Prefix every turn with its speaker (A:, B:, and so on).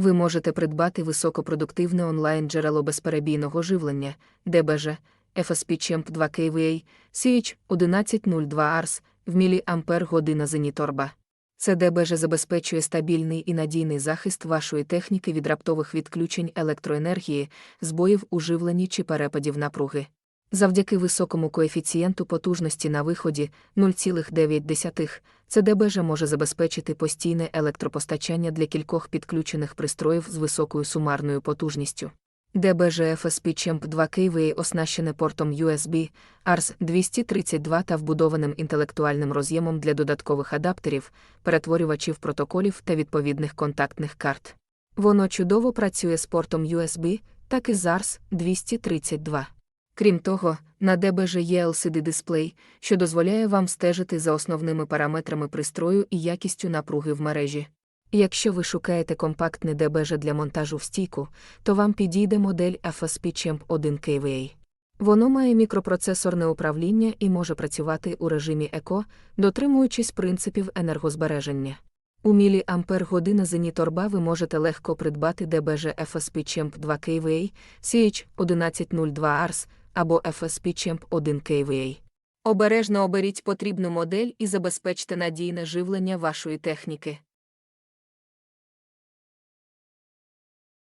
A: Ви можете придбати високопродуктивне онлайн-джерело безперебійного живлення, ДБЖ, FSP Champ 2 KVA, CH 1102 ARS, в міліампер година зеніторба. Це ДБЖ забезпечує стабільний і надійний захист вашої техніки від раптових відключень електроенергії, збоїв у живленні чи перепадів напруги. Завдяки високому коефіцієнту потужності на виході 0,9, це ДБЖ може забезпечити постійне електропостачання для кількох підключених пристроїв з високою сумарною потужністю. ДБЖ FSP Champ 2 KVA оснащене портом USB, ARS 232 та вбудованим інтелектуальним роз'ємом для додаткових адаптерів, перетворювачів протоколів та відповідних контактних карт. Воно чудово працює з портом USB, так і з ARS 232. Крім того, на ДБЖ є LCD-дисплей, що дозволяє вам стежити за основними параметрами пристрою і якістю напруги в мережі. Якщо ви шукаєте компактний ДБЖ для монтажу в стійку, то вам підійде модель FSP Champ 1 KVA. Воно має мікропроцесорне управління і може працювати у режимі ЕКО, дотримуючись принципів енергозбереження. У міліампер година зеніторба ви можете легко придбати ДБЖ FSP Champ 2 KVA, CH 1102 ARS або FSP Champ 1 KVA. Обережно оберіть потрібну модель і забезпечте надійне живлення вашої техніки.